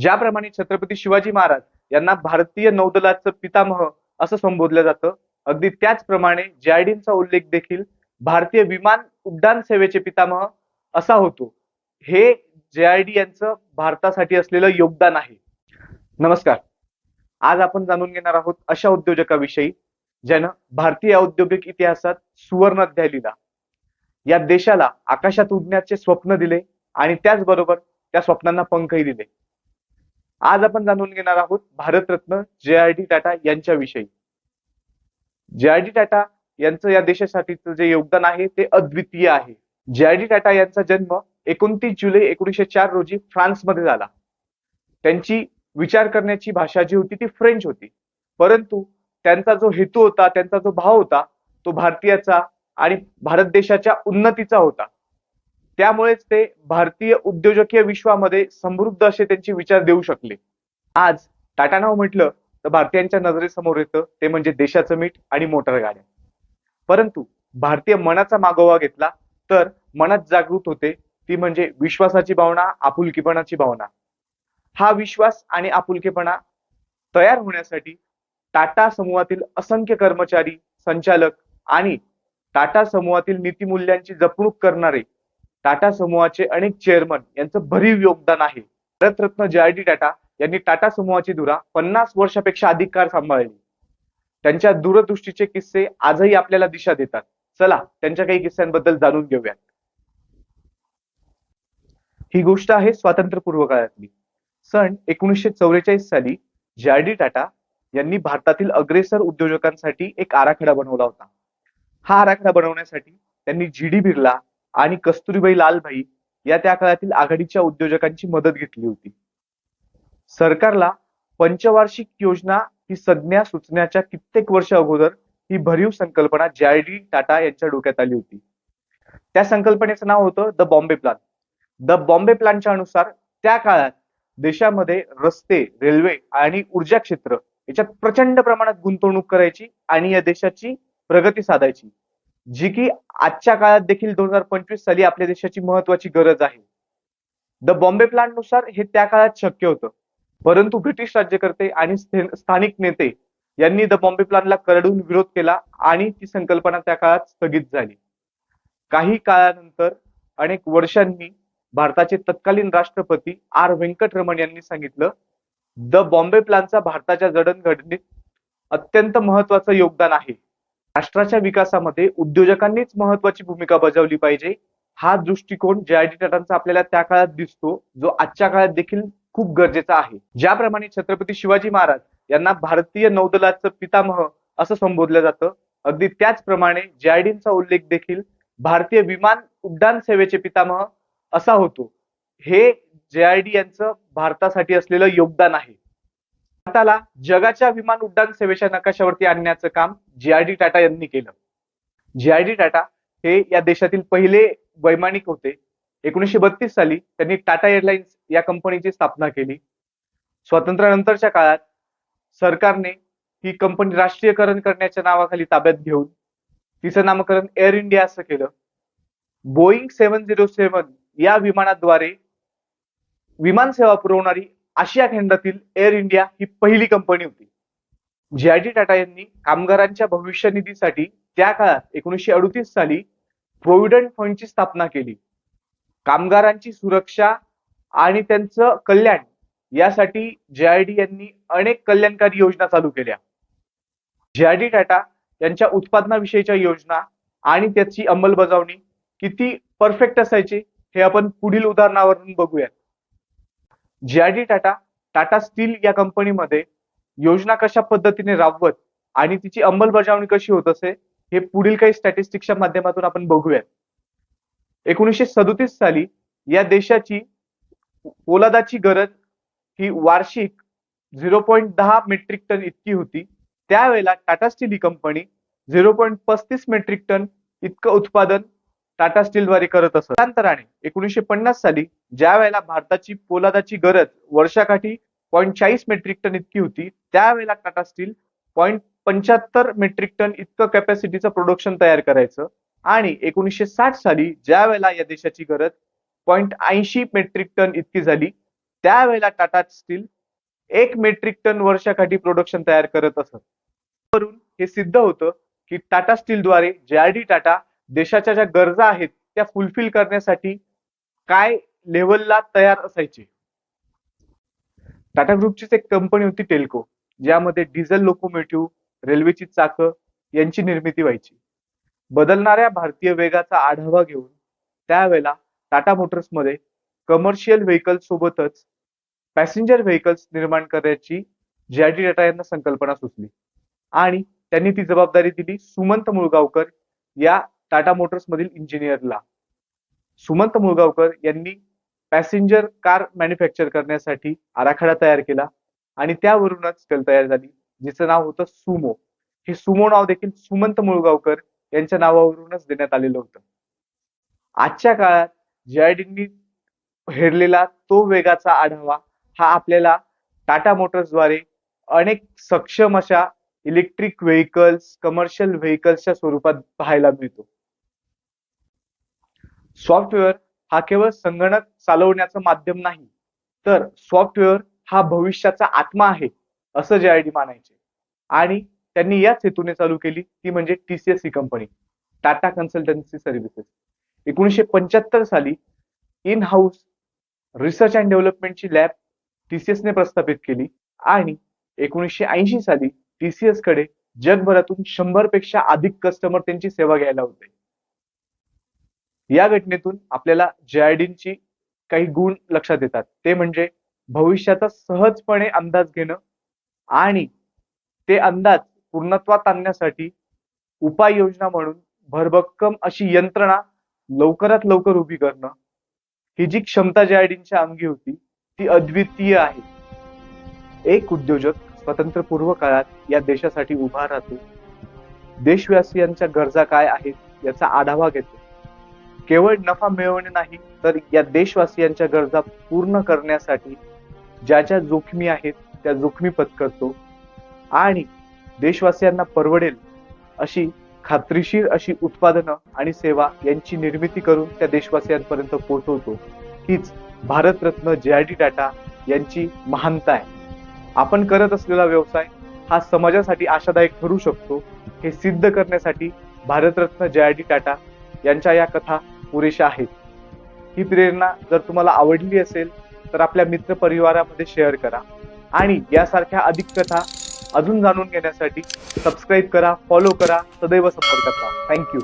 ज्याप्रमाणे छत्रपती शिवाजी महाराज यांना भारतीय नौदलाचं पितामह असं संबोधलं जातं अगदी त्याचप्रमाणे जेआयडींचा उल्लेख देखील भारतीय विमान उड्डाण सेवेचे पितामह असा होतो. हे जेआयडी यांचं भारतासाठी असलेलं योगदान आहे. नमस्कार. आज आपण जाणून घेणार आहोत अशा उद्योजकाविषयी ज्यानं भारतीय औद्योगिक इतिहासात सुवर्ण अध्याय लिहिला. या देशाला आकाशात उडण्याचे स्वप्न दिले आणि त्याचबरोबर त्या स्वप्नांना पंखही दिले. आज आपण जाणून घेणार आहोत भारतरत्न जे आर डी टाटा यांच्याविषयी. जे आर डी टाटा यांचं या देशासाठीचं जे योगदान आहे ते अद्वितीय आहे. जे आर डी टाटा यांचा जन्म एकोणतीस जुलै एकोणीसशे चार रोजी फ्रान्समध्ये झाला. त्यांची विचार करण्याची भाषा जी होती ती फ्रेंच होती. परंतु त्यांचा जो हेतू होता त्यांचा जो भाव होता तो भारतीयाचा आणि भारत देशाच्या उन्नतीचा होता. त्यामुळेच ते भारतीय उद्योजकीय विश्वामध्ये समृद्ध असे त्यांचे विचार देऊ शकले. आज टाटा नाव म्हटलं तर भारतीयांच्या नजरेसमोर येतं ते म्हणजे देशाचं मीठ आणि मोटर गाड्या. परंतु भारतीय मनाचा मागोवा घेतला तर मनात जागृत होते ती म्हणजे विश्वासाची भावना आपुलकीपणाची भावना. हा विश्वास आणि आपुलकीपणा तयार होण्यासाठी टाटा समूहातील असंख्य कर्मचारी संचालक आणि टाटा समूहातील नीतिमूल्यांची जपणूक करणारे टाटा समूहाचे अनेक चेअरमन यांचं भरीव योगदान आहे. भारतरत्न जे आर डी टाटा यांनी टाटा समूहाची धुरा पन्नास वर्षापेक्षा अधिक काळ सांभाळली. त्यांच्या दूरदृष्टीचे किस्से आजही आपल्याला दिशा देतात. चला त्यांच्या काही किस्स्यांबद्दल जाणून घेऊयात. ही गोष्ट आहे स्वातंत्र्यपूर्व काळातली. सन एकोणीसशे चौवेचाळीस साली जे आर डी टाटा यांनी भारतातील अग्रेसर उद्योजकांसाठी एक आराखडा बनवला होता. हा आराखडा बनवण्यासाठी त्यांनी जी डी बिर्ला आणि कस्तुरीबाई लालभाई या त्या काळातील आघाडीच्या उद्योजकांची मदत घेतली होती. सरकारला पंचवार्षिक योजना ही संज्ञा सुचण्याच्या कित्येक वर्ष अगोदर ही भरीव संकल्पना जे डी टाटा यांच्या डोक्यात आली होती. त्या संकल्पनेचं नाव होतं the Bombay plan. The Bombay प्लॅनच्या अनुसार त्या काळात देशामध्ये रस्ते रेल्वे आणि ऊर्जा क्षेत्र याच्यात प्रचंड प्रमाणात गुंतवणूक करायची आणि या देशाची प्रगती साधायची. जी की आजच्या काळात देखील दोन हजार पंचवीस साली आपल्या देशाची महत्वाची गरज आहे. द बॉम्बे प्लाननुसार हे त्या काळात शक्य होतं. परंतु ब्रिटिश राज्यकर्ते आणि स्थानिक नेते यांनी द बॉम्बे प्लानला करडून विरोध केला आणि ती संकल्पना त्या काळात स्थगित झाली. काही काळानंतर अनेक वर्षांनी भारताचे तत्कालीन राष्ट्रपती आर व्यंकटरमण यांनी सांगितलं द बॉम्बे प्लानचा भारताच्या जडणघडणीत अत्यंत महत्वाचं योगदान आहे. राष्ट्राच्या विकासामध्ये उद्योजकांनीच महत्वाची भूमिका बजावली पाहिजे. हा दृष्टिकोन जे आय डी टाटांचा आपल्याला त्या काळात दिसतो जो आजच्या काळात देखील खूप गरजेचा आहे. ज्याप्रमाणे छत्रपती शिवाजी महाराज यांना भारतीय नौदलाचं पितामह असं संबोधलं जातं अगदी त्याचप्रमाणे जेआयडींचा उल्लेख देखील भारतीय विमान उड्डाण सेवेचे पितामह असा होतो. हे जे आय डी यांचं भारतासाठी असलेलं योगदान आहे. भारताला जगाच्या विमान उड्डाण सेवेच्या नकाशावरती आणण्याचं काम जीआयडी टाटा यांनी केलं. जीआयडी टाटा हे या देशातील पहिले वैमानिक होते. एकोणीसशे बत्तीस साली त्यांनी टाटा एअरलाइन्स या कंपनीची स्थापना केली. स्वातंत्र्यानंतरच्या काळात सरकारने ही कंपनी राष्ट्रीयकरण करण्याच्या नावाखाली ताब्यात घेऊन तिचं नामकरण एअर इंडिया असं केलं. बोईंग सेव्हन झिरो सेव्हन या विमानाद्वारे विमान सेवा पुरवणारी आशिया खंडातील एअर इंडिया ही पहिली कंपनी होती. जे आय टी टाटा यांनी कामगारांच्या भविष्य निधीसाठी त्या काळात एकोणीसशे अडुतीस साली प्रोव्हिडंट फंडची स्थापना केली. कामगारांची सुरक्षा आणि त्यांचं कल्याण यासाठी जे यांनी अनेक कल्याणकारी योजना चालू केल्या. जे टाटा यांच्या उत्पादनाविषयीच्या योजना आणि त्याची अंमलबजावणी किती परफेक्ट असायची हे आपण पुढील उदाहरणावरून बघूयात. जे डी टाटा टाटा स्टील या कंपनीमध्ये योजना कशा पद्धतीने राबवत आणि तिची अंमलबजावणी कशी होत असे हे पुढील काही स्टॅटिस्टिक्सच्या माध्यमातून आपण बघूयात. एकोणीसशे सदोतीस साली या देशाची पोलादाची गरज ही वार्षिक झिरो पॉईंट दहा मेट्रिक टन इतकी होती. त्यावेळेला टाटा स्टील ही कंपनी झिरो पॉईंट पस्तीस मेट्रिक टन इतकं उत्पादन टाटा स्टीलद्वारे करत असत. त्यानंतराने एकोणीसशे पन्नास साली ज्या वेळेला भारताची पोलादाची गरज वर्षाकाठी पॉईंट चाळीस मेट्रिक टन इतकी होती त्यावेळेला टाटा स्टील पॉईंट पंच्याहत्तर मेट्रिक टन इतकं कॅपॅसिटीचं प्रोडक्शन तयार करायचं. आणि एकोणीसशे साठ साली ज्या वेळेला या देशाची गरज पॉईंट ऐंशी मेट्रिक टन इतकी झाली त्यावेळेला टाटा स्टील एक मेट्रिक टन वर्षाकाठी प्रोडक्शन तयार करत असत. वरून हे सिद्ध होतं की टाटा स्टीलद्वारे जे आर डी टाटा देशाच्या ज्या गरजा आहेत त्या फुलफिल करण्यासाठी काय लेवलला तयार असायचे? टाटा ग्रुपचीच एक कंपनी होती टेल्को ज्यामध्ये डिझेल लोकोमोटिव्ह रेल्वेची चाकं यांची निर्मिती व्हायची. बदलणाऱ्या भारतीय वेगाचा आढावा घेऊन त्यावेळेला टाटा मोटर्समध्ये कमर्शियल व्हेकल सोबतच पॅसेंजर व्हेकल्स निर्माण करण्याची जे आर डी टाटा यांना संकल्पना सुचली. आणि त्यांनी ती जबाबदारी दिली सुमंत मुळगावकर या टाटा मोटर्स मधील इंजिनियरला सुमंत मुळगावकर यांनी पॅसेंजर कार मॅन्युफॅक्चर करण्यासाठी आराखडा तयार केला आणि त्यावरूनच कल तयार झाली जिचं नाव होतं सुमो. हे सुमो नाव देखील सुमंत मुळगावकर यांच्या नावावरूनच देण्यात आलेलं होतं. आजच्या काळात जेआयडींनी हेरलेला तो वेगाचा आढावा हा आपल्याला टाटा मोटर्सद्वारे अनेक सक्षम अशा इलेक्ट्रिक व्हेकल्स कमर्शियल व्हेकल्सच्या स्वरूपात पाहायला मिळतो. सॉफ्टवेअर हा केवळ संगणक चालवण्याचं माध्यम नाही तर सॉफ्टवेअर हा भविष्याचा आत्मा आहे असं जे आय डी मानायचे. आणि त्यांनी याच हेतूने चालू केली ती म्हणजे टीसीएस ही कंपनी टाटा कन्सल्टन्सी सर्व्हिसेस एकोणीसशे पंच्याहत्तर साली इन हाऊस रिसर्च अँड डेव्हलपमेंटची लॅब टीसीएस ने प्रस्थापित केली आणि एकोणीसशे ऐंशी साली टीसीएसकडे जगभरातून शंभरपेक्षा अधिक कस्टमर त्यांची सेवा घ्यायला होते. या घटनेतून आपल्याला जेआयडींची काही गुण लक्षात येतात. ते म्हणजे भविष्याचा सहजपणे अंदाज घेणं आणि ते अंदाज पूर्णत्वात आणण्यासाठी उपाययोजना म्हणून भरभक्कम अशी यंत्रणा लवकरात लवकर उभी करणं. ही जी क्षमता जेआयडींच्या अंगी होती ती अद्वितीय आहे. एक उद्योजक स्वातंत्र्यपूर्व काळात या देशासाठी उभा राहतो. देशवासियांच्या गरजा काय आहेत याचा आढावा घेतो. केवळ नफा मिळवणे नाही तर या देशवासियांच्या गरजा पूर्ण करण्यासाठी ज्या ज्या जोखमी आहेत त्या जोखमी पत्करतो. आणि देशवासियांना परवडेल अशी खात्रीशीर अशी उत्पादनं आणि सेवा यांची निर्मिती करून त्या देशवासियांपर्यंत पोहोचवतो. हीच भारतरत्न जे आर डी टाटा यांची महानता आहे. आपण करत असलेला व्यवसाय हा समाजासाठी आशादायक ठरू शकतो हे सिद्ध करण्यासाठी भारतरत्न जे आर डी टाटा यांच्या या कथा पुरेशा आहेत. ही प्रेरणा जर तुम्हाला आवडली असेल तर आपल्या मित्र परिवारामध्ये शेअर करा. आणि यासारख्या अधिक कथा अजून जाणून घेण्यासाठी सबस्क्राईब करा फॉलो करा सदैव संपर्कात राहा थँक्यू